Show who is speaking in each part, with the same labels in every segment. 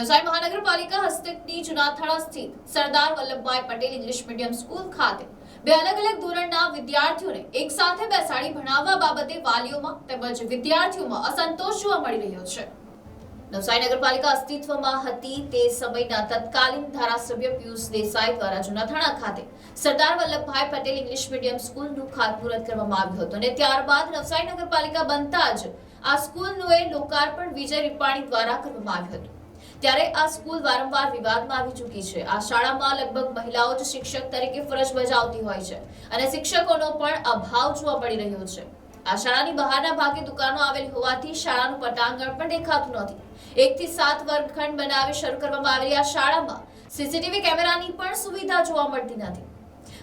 Speaker 1: નવસારી મહાનગરપાલિકા હસ્તકની જુનાથાણા સ્થિત Sardar Vallabhbhai Patel English medium school ખાતે બે અલગ અલગ ધોરણના વિદ્યાર્થીઓને એકસાથે બેસાડી ભણાવવા બાબતે વાલીઓમાં તેમજ વિદ્યાર્થીઓમાં અસંતોષ જોવા મળી રહ્યો છે. નવસારી નગરપાલિકા અસ્તિત્વમાં હતી તે સમયના તત્કાલીન ધારાસભ્ય પિયુષ દેસાઈ દ્વારા જુનાથાણા ખાતે સરદાર વલ્લભભાઈ પટેલ ઇંગ્લિશ મીડિયમ સ્કૂલનું ખાતમુહૂર્ત કરવામાં આવ્યું હતું અને ત્યારબાદ નવસારી નગરપાલિકા બનતા જ આ સ્કૂલનું એ લોકાર્પણ વિજય રૂપાણી દ્વારા કરવામાં આવ્યું હતું. ત્યારે આ સ્કૂલ વારંવાર વિવાદમાં આવી ચૂકી છે. આ શાળામાં લગભગ મહિલાઓ જ શિક્ષક તરીકે ફરજ બજાવતી હોય છે અને શિક્ષકોનો પણ અભાવ જોવા મળી રહ્યો છે. આ શાળાની બહારના ભાગે દુકાનો આવેલી હોવાથી શાળાનું પટાંગણ પણ દેખાતું નથી. એક થી સાત વર્ગખંડ બનાવી શરૂ કરવામાં આવેલી આ શાળામાં સીસીટીવી કેમેરાની પણ સુવિધા જોવા મળતી નથી.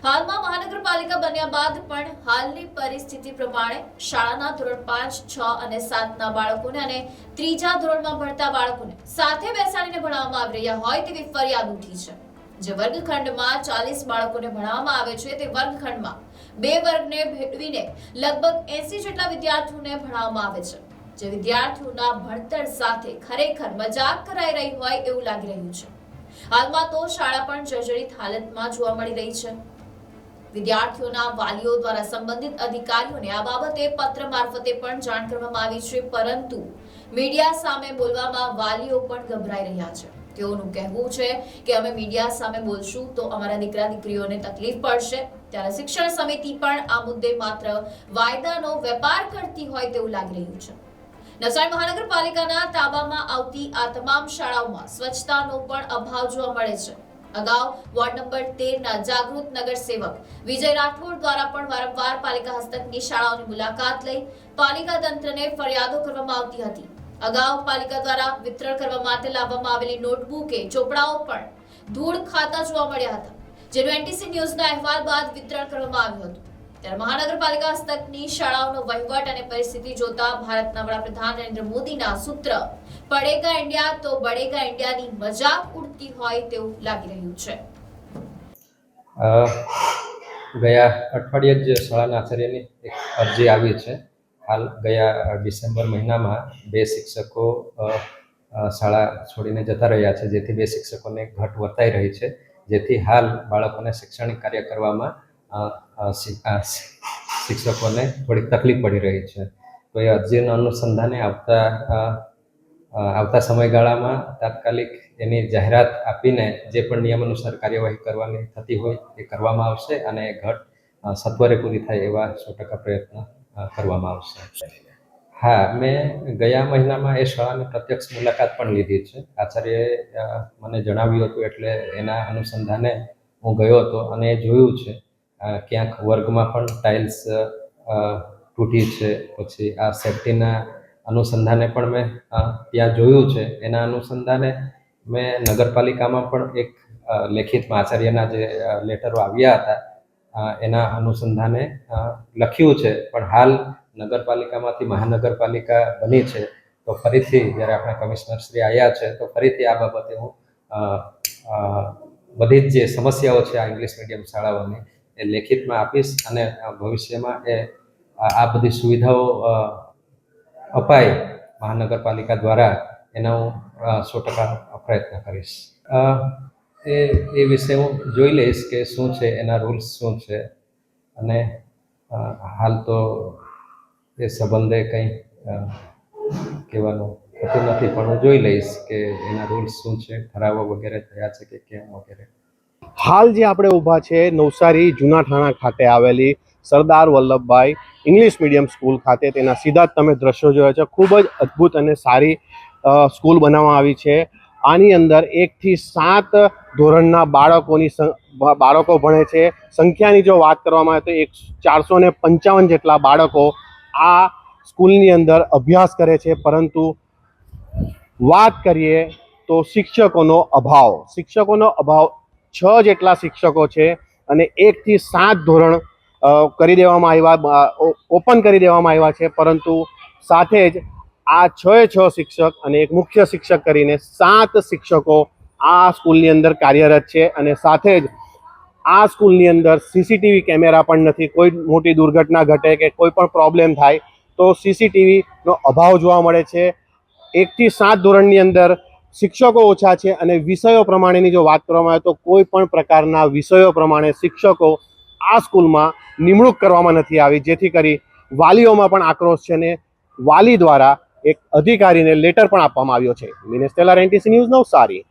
Speaker 1: હાલમાં મહાનગરપાલિકા બન્યા બાદ પણ હાલની પરિસ્થિતિ પ્રમાણે શાળાના ધોરણ પાંચ, છ અને સાતના બાળકોને અને ત્રીજા ધોરણમાં ભણતા બાળકોને સાથે બેસાડીને ભણાવવામાં આવી રહ્યા હોય તેવી ફરિયાદ ઉઠી છે. જે વર્ગખંડમાં ચાલીસ બાળકોને ભણાવવામાં આવે છે તે વર્ગખંડમાં બે વર્ગને ભેળવીને લગભગ એસી જેટલા વિદ્યાર્થીઓને ભણાવવામાં આવે છે. જે વિદ્યાર્થીઓના ભણતર સાથે ખરેખર મજાક કરાઈ રહી હોય એવું લાગી રહ્યું છે. હાલમાં તો શાળા પણ જર્જરિત હાલતમાં જોવા મળી રહી છે. વિદ્યાર્થીઓના વાલીઓ દ્વારા સંબંધિત અધિકારીઓને આ બાબતે પત્ર મારફતે પણ જાણ કરવામાં આવી છે, પરંતુ મીડિયા સામે બોલવામાં વાલીઓ પણ ગભરાઈ રહ્યા છે. તેઓનું કહેવું છે કે અમે મીડિયા સામે બોલશું તો અમારા દીકરા દીકરીઓને તકલીફ પડશે. ત્યારે શિક્ષણ સમિતિ પણ આ મુદ્દે માત્ર વાયદાનો વેપાર કરતી હોય તેવું લાગી રહ્યું છે. નવસારી મહાનગરપાલિકાના તાબામાં આવતી આ તમામ શાળાઓમાં સ્વચ્છતાનો પણ અભાવ જોવા મળે છે. અગાઉ વોર્ડ નંબર તેરના જાગૃત નગર સેવક વિજય રાઠોડ દ્વારા પણ વારંવાર પાલિકા હસ્તકની શાળાઓની મુલાકાત લઈ પાલિકા તંત્રને ફરિયાદો કરવામાં આવતી હતી. અગાઉ પાલિકા દ્વારા વિતરણ કરવા માટે લાવવામાં આવેલી નોટબુકે ચોપડાઓ પણ ધૂળ ખાતા જોવા મળ્યા હતા, જેનું એનટીસી ન્યૂઝના અહેવાલ બાદ વિતરણ કરવામાં આવ્યું હતું. ત્યારે મહાનગરપાલિકા હસ્તકની શાળાઓનો વહીવટ અને પરિસ્થિતિ જોતા ભારતના વડાપ્રધાન નરેન્દ્ર મોદીના સૂત્ર પડેગા ઇન્ડિયા તો બડેગા ઇન્ડિયાની મજાક ઉડતી હોય તેવું લાગી રહ્યું છે.
Speaker 2: ગયા અઠવાડિયે જ શાળાના આચાર્યની એક અરજી આવી છે. હાલ ગયા ડિસેમ્બર મહિનામાં બે શિક્ષકો શાળા છોડીને જતા રહ્યા છે. જેથી બે શિક્ષકોને ઘટ વર્તાઈ રહી છે. જેથી હાલ બાળકોને શૈક્ષણિક કાર્ય કરવામાં શિક્ષકોને થોડીક તકલીફ પડી રહી છે. તો એ અરજીના અનુસંધાને આવતા આવતા સમયગાળામાં તાત્કાલિક એની જાહેરાત આપીને જે પણ નિયમ અનુસાર કાર્યવાહી કરવાની થતી હોય એ કરવામાં આવશે અને ઘટ સત્વરે પૂરી થાય એવા સો ટકા પ્રયત્ન કરવામાં આવશે. હા, મેં ગયા મહિનામાં એ શાળાની પ્રત્યક્ષ મુલાકાત પણ લીધી છે. આચાર્યએ મને જણાવ્યું હતું એટલે એના અનુસંધાને હું ગયો હતો અને એ જોયું છે ક્યાંક વર્ગમાં પણ ટાઇલ્સ તૂટી છે, પછી આ સેફટીના અનુસંધાને પણ મેં ત્યાં જોયું છે. એના અનુસંધાને મેં નગરપાલિકામાં પણ એક લેખિતમાં આચાર્યના જે લેટરો આવ્યા હતા એના અનુસંધાને લખ્યું છે. પણ હાલ નગરપાલિકામાંથી મહાનગરપાલિકા બની છે. તો ફરીથી જ્યારે આપણે કમિશનર શ્રી આવ્યા છે, તો ફરીથી આ બાબતે હું બધી જ જે સમસ્યાઓ છે આ ઇંગ્લિશ મીડિયમ શાળાઓની, એ લેખિતમાં આપીશ અને ભવિષ્યમાં એ, આ બધી સુવિધાઓ અપાય મહાનગરપાલિકા દ્વારા એનો હું સો ટકા પ્રયત્ન કરીશ. એ એ વિશે હું જોઈ લઈશ કે શું છે, એના રૂલ્સ શું છે, અને હાલ તો એ સંબંધે કંઈ કહેવાનું થતું નથી, પણ હું જોઈ લઈશ કે એના રૂલ્સ શું છે, ઠરાવો વગેરે થયા છે કે કેમ વગેરે.
Speaker 3: હાલ જે આપણે ઊભા છે, નવસારી જૂના ઠાણા ખાતે આવેલી Sardar Vallabhbhai English medium school ખાતે. તેના સીધા તમે દ્રશ્યો જોયા છે. ખૂબ જ અદ્ભુત અને સારી સ્કૂલ બનાવવામાં આવી છે. આની અંદર એકથી સાત ધોરણના બાળકોની બાળકો ભણે છે. સંખ્યાની જો વાત કરવામાં આવે તો એક ચારસો ને પંચાવન જેટલા બાળકો આ સ્કૂલની અંદર અભ્યાસ કરે છે. પરંતુ વાત કરીએ તો શિક્ષકોનો અભાવ. શિક્ષકોનો અભાવ છ જેટલા શિક્ષકો છે અને એકથી સાત ધોરણ કરી દેવામાં આવ્યા ઓપન કરી દેવામાં આવ્યા છે. પરંતુ સાથે જ આ છ એ છ શિક્ષક અને એક મુખ્ય શિક્ષક કરીને સાત શિક્ષકો આ સ્કૂલની અંદર કાર્યરત છે અને સાથે જ આ સ્કૂલની અંદર સીસીટીવી કેમેરા પણ નથી. કોઈ મોટી દુર્ઘટના ઘટે કે કોઈ પણ પ્રોબ્લેમ થાય તો સીસીટીવીનો અભાવ જોવા મળે છે. એકથી સાત ધોરણની અંદર શિક્ષકો ઓછા છે અને વિષયો પ્રમાણેની જો વાત કરવામાં આવે તો કોઈ પણ પ્રકારના વિષયો પ્રમાણે શિક્ષકો આ સ્કૂલમાં નિમણૂક કરવામાં નથી આવી. જેથી કરી વાલીઓમાં પણ આક્રોશ છે ને વાલી દ્વારા એક અધિકારીને લેટર પણ આપવામાં આવ્યો છે. મિનેસ્ટેલા એનટીસી ન્યૂઝ નવસારી.